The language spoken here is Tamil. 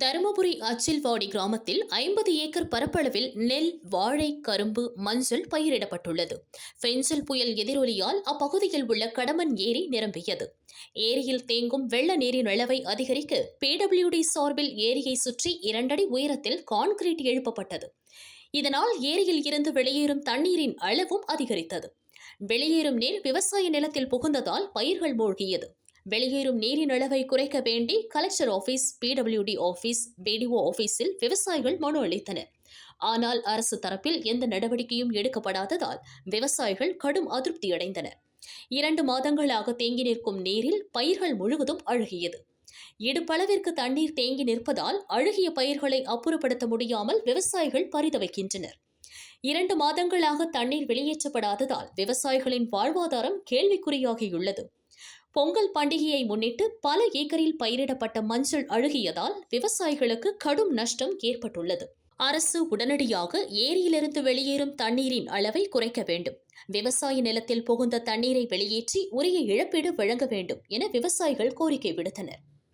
தருமபுரி அச்சில்வாடி கிராமத்தில் ஐம்பது ஏக்கர் பரப்பளவில் நெல் வாழை கரும்பு மஞ்சள் பயிரிடப்பட்டுள்ளது. பென்சில் புயல் எதிரொலியால் அப்பகுதியில் உள்ள கடமன் ஏரி நிரம்பியது. ஏரியில் தேங்கும் வெள்ள நீரின் அளவை அதிகரிக்க பிடபிள்யூடி சார்பில் ஏரியை சுற்றி இரண்டடி உயரத்தில் கான்கிரீட் எழுப்பப்பட்டது. இதனால் ஏரியில் இருந்து வெளியேறும் தண்ணீரின் அளவும் அதிகரித்தது. வெளியேறும் நீர் விவசாய நிலத்தில் புகுந்ததால் பயிர்கள் மூழ்கியது. வெளியேறும் நீரின் அளவை குறைக்க வேண்டி collector office PWD office BDO ஆபீஸில் விவசாயிகள் மனு அளித்தனர். ஆனால் அரசு தரப்பில் எந்த நடவடிக்கையும் எடுக்கப்படாததால் விவசாயிகள் கடும் அதிருப்தியடைந்தனர் இரண்டு மாதங்களாக தேங்கி நிற்கும் நீரில் பயிர்கள் முழுவதும் அழுகியது. இடுப்பளவிற்கு தண்ணீர் தேங்கி நிற்பதால் அழுகிய பயிர்களை அப்புறப்படுத்த முடியாமல் விவசாயிகள் பரிதவிக்கின்றனர். இரண்டு மாதங்களாக தண்ணீர் வெளியேற்றப்படாததால் விவசாயிகளின் வாழ்வாதாரம் கேள்விக்குறியாகியுள்ளது. பொங்கல் பண்டிகையை முன்னிட்டு பல ஏக்கரில் பயிரிடப்பட்ட மஞ்சள் அழுகியதால் விவசாயிகளுக்கு கடும் நஷ்டம் ஏற்பட்டுள்ளது. அரசு உடனடியாக ஏரியிலிருந்து வெளியேறும் தண்ணீரின் அளவை குறைக்க வேண்டும். விவசாய நிலத்தில் புகுந்த தண்ணீரை வெளியேற்றி உரிய இழப்பீடு வழங்க வேண்டும் என விவசாயிகள் கோரிக்கை விடுத்தனர்.